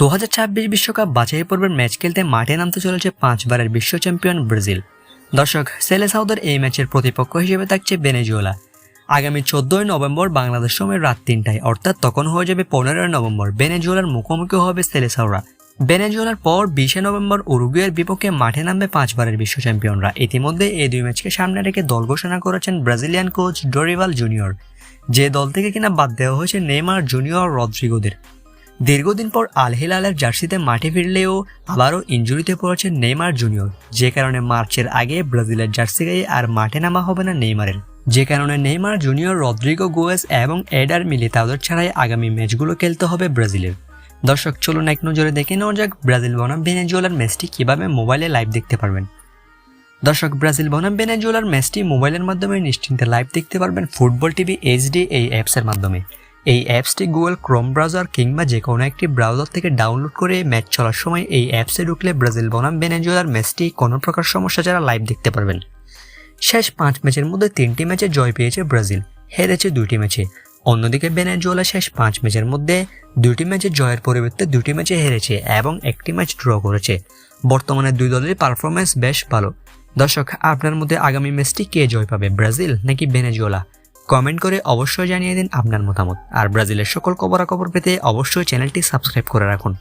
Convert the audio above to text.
দু হাজার ছাব্বিশ বিশ্বকাপ বাছাই পর্বের ম্যাচ খেলতে মাঠে নামতে চলেছে পাঁচবারের বিশ্ব চ্যাম্পিয়ন ব্রাজিল। দর্শক, সেলে সাউদের এই ম্যাচের প্রতিপক্ষ হিসেবে থাকছে বেনেজুয়েলা আগামী চোদ্দই নভেম্বর বাংলাদেশ সময় রাত তিনটায়, অর্থাৎ তখন হয়ে যাবে পনেরোই নভেম্বর। বেনেজুয়েলার মুখোমুখি হবে সেলেসাওরা বেনেজুয়েলার পর বিশে নভেম্বর উরুগুয়ের বিপক্ষে মাঠে নামবে পাঁচবারের বিশ্ব চ্যাম্পিয়নরা। ইতিমধ্যে এই দুই ম্যাচকে সামনে রেখে দল ঘোষণা করেছেন ব্রাজিলিয়ান কোচ ডোরিভাল জুনিয়র। যে দল থেকে কিনা বাদ দেওয়া হয়েছে নেইমার জুনিয়র রদ্রিগোদের। দীর্ঘদিন পর আল হিলালের জার্সিতে মাঠে ফিরলেও আবারও ইঞ্জুরিতে পড়েছেন নেইমার জুনিয়র। যে কারণে মার্চের আগে ব্রাজিলের জার্সি গায়ে আর মাঠে নামা হবে না নেইমারের। যে কারণে নেইমার জুনিয়র রদ্রিগো গোয়েস এবং এডার মিলে তাদের ছাড়াই আগামী ম্যাচগুলো খেলতে হবে ব্রাজিলের। দর্শক, চলুন এক নজরে দেখে নেওয়া যাক ব্রাজিল বনাম ভেনেজুয়েলার ম্যাচটি কীভাবে মোবাইলে লাইভ দেখতে পারবেন। দর্শক, ব্রাজিল বনাম ভেনেজুয়েলার ম্যাচটি মোবাইলের মাধ্যমে নিশ্চিন্তে লাইভ দেখতে পারবেন ফুটবল টিভি এইচডি এই অ্যাপসের মাধ্যমে। এই অ্যাপসটি গুগল ক্রোম ব্রাউজার কিংবা যে কোনো একটি ব্রাউজার থেকে ডাউনলোড করে ম্যাচ চলার সময় এই অ্যাপসে ঢুকলে ব্রাজিল বনাম ভেনেজুয়েলার ম্যাচটি কোনো প্রকার সমস্যা ছাড়া লাইভ দেখতে পারবেন। শেষ পাঁচ ম্যাচের মধ্যে তিনটি ম্যাচে জয় পেয়েছে ব্রাজিল, হেরেছে দুইটি ম্যাচে। অন্যদিকে ভেনেজুয়েলা শেষ পাঁচ ম্যাচের মধ্যে দুটি ম্যাচে জয়ের পরিবর্তে দুটি ম্যাচে হেরেছে এবং একটি ম্যাচ ড্র করেছে। বর্তমানে দুই দলের পারফরমেন্স বেশ ভালো। দর্শক, আপনার মধ্যে আগামী ম্যাচটি কে জয় পাবে, ব্রাজিল নাকি ভেনেজুয়েলা কমেন্ট করে অবশ্যই জানিয়ে দিন আপনার মতামত। আর ব্রাজিলের সকল খবরাখবর পেতে অবশ্যই চ্যানেলটি সাবস্ক্রাইব করে রাখুন।